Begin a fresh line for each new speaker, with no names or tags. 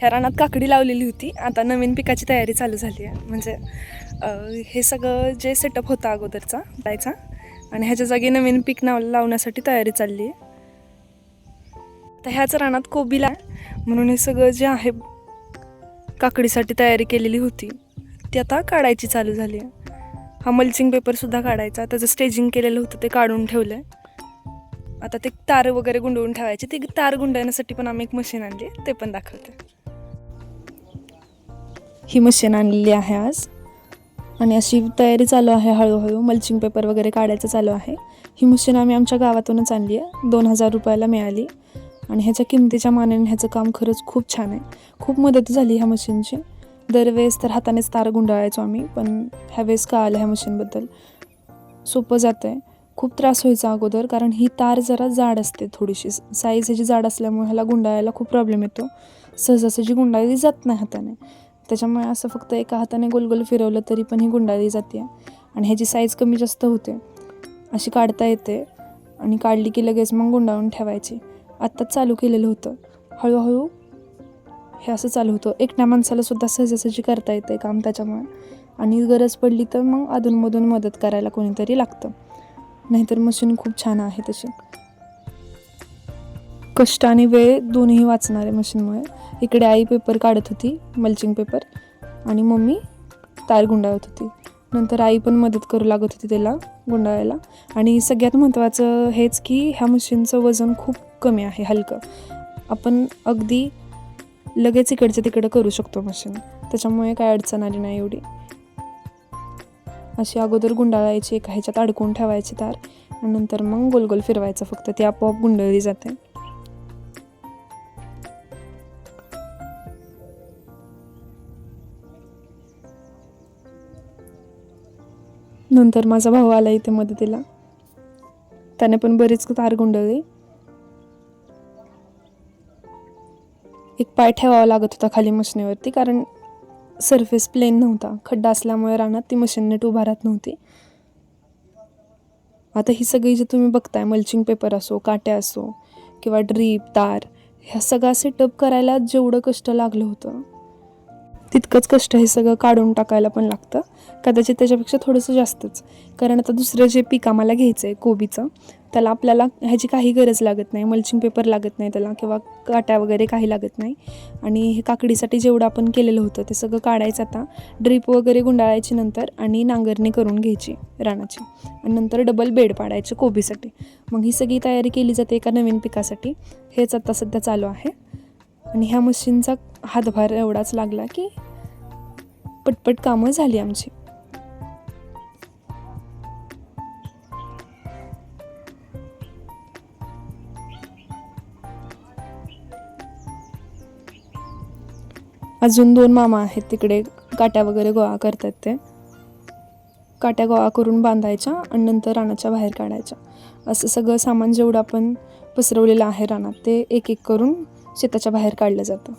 ह्या रानात काकडी लावलेली होती. आता नवीन पिकाची तयारी चालू झाली आहे. म्हणजे हे सगळं जे सेटअप होता अगोदरचा जायचा आणि ह्याच्या जागी नवीन पीक नाव लावण्यासाठी तयारी चालली आहे. तर ह्याच रानात कोबीला आहे, म्हणून हे सगळं जे आहे काकडीसाठी तयारी केलेली होती ती आता काढायची चालू झाली आहे. हा मल्चिंग पेपरसुद्धा काढायचा त्याचं स्टेजिंग केलेलं होतं ते काढून ठेवलं आहे आता ते तार वगैरे गुंडवून ठेवायचे. ते तार गुंडवण्यासाठी पण आम्ही एक मशीन आणली ते पण दाखवते. ही मशीन आणलेली आहे आज. आणि अशी तयारी चालू आहे हळूहळू. मल्चिंग पेपर वगैरे काढायचं चालू आहे. ही मशीन आम्ही आमच्या गावातूनच आणली आहे. दोन हजार रुपयाला मिळाली. आणि ह्याच्या किमतीच्या मानाने ह्याचं काम खरंच खूप छान आहे. खूप मदत झाली ह्या मशीनची दरवेळेस तर हातानेच तार गुंडाळायचो आम्ही पण ह्या वेळेस का आलं ह्या मशीनबद्दल सोपं जातं आहे खूप त्रास व्हायचा अगोदर कारण ही तार जरा जाड असते थोडीशी. साईज ह्याची जाड असल्यामुळे ह्याला गुंडाळायला खूप प्रॉब्लेम येतो. सहजासहजी गुंडाळली जात नाही हाताने. त्याच्यामुळे असं फक्त एका हाताने गोल गोल फिरवलं तरी पण ही गुंडाळी जाते. आणि ह्याची साईज कमी जास्त होते. अशी काढता येते आणि काढली की लगेच मग गुंडाळून ठेवायची. आत्ताच चालू केलेलं होतं. हळूहळू हे असं चालू होतं. एकट्या माणसालासुद्धा सहजासहजी करता येते काम त्याच्यामुळे. आणि गरज पडली तर मग अधूनमधून मदत करायला कोणीतरी लागतं. नाहीतर मशीन खूप छान आहे तशी. कष्ट आणि वेळ दोन्ही वाचणार आहे मशीनमुळे. इकडे आई पेपर काढत होती मल्चिंग पेपर आणि मम्मी तार गुंडाळत होती. नंतर आई पण मदत करू लागत होती त्याला गुंडाळायला. आणि सगळ्यात महत्त्वाचं हेच की ह्या मशीनचं वजन खूप कमी आहे हलकं. आपण अगदी लगेच इकडचं तिकडं करू शकतो मशीन. त्याच्यामुळे काय अडचण आली नाही एवढी. अशी अगोदर गुंडाळायची एका ह्याच्यात अडकून ठेवायची तार. आणि नंतर मग गोल गोल फिरवायचं फक्त ती आपोआप गुंडळली जाते. नंतर माझा भाऊ आला इथे मदतीला. त्याने पण बरीच तार गुंडळली. एक पाय ठेवावा लागत होता खाली मशिनीवरती कारण सरफेस प्लेन नव्हता. खड्डा असल्यामुळे रानात ती मशीन नीट उभा राहत नव्हती. आता ही सगळी जे तुम्ही बघताय मल्चिंग पेपर असो काट्या असो किंवा ड्रीप तार ह्या सगळा सेटअप करायला जेवढं कष्ट लागलं होतं तितकंच कष्ट हे सगळं काढून टाकायला पण लागतं. कदाचित त्याच्यापेक्षा थोडंसं जास्तच. कारण आता दुसरं जे पीक आम्हाला घ्यायचं आहे कोबीचं त्याला आपल्याला ह्याची काही गरज लागत नाही. मल्चिंग पेपर लागत नाही त्याला किंवा काट्या वगैरे काही लागत नाही. आणि हे काकडीसाठी जेवढं आपण केलेलं होतं ते सगळं काढायचं आता. ड्रीप वगैरे गुंडाळायची नंतर आणि नांगरणी करून घ्यायची रानाची. आणि नंतर डबल बेड पाडायचे कोबीसाठी. मग ही सगळी तयारी केली जाते एका नवीन पिकासाठी. हेच आता सध्या चालू आहे. आणि ह्या मशीनचा हातभार एवढाच लागला की पटपट कामं झाली आमची. अजून दोन मामा आहेत तिकडे काट्या वगैरे गोळा करतात ते. काट्या गोळा करून बांधायच्या आणि नंतर रानाच्या बाहेर काढायच्या. असं सगळं सामान जेवढं आपण पसरवलेलं आहे रानात ते एक एक करून शेताच्या बाहेर काढलं जातं.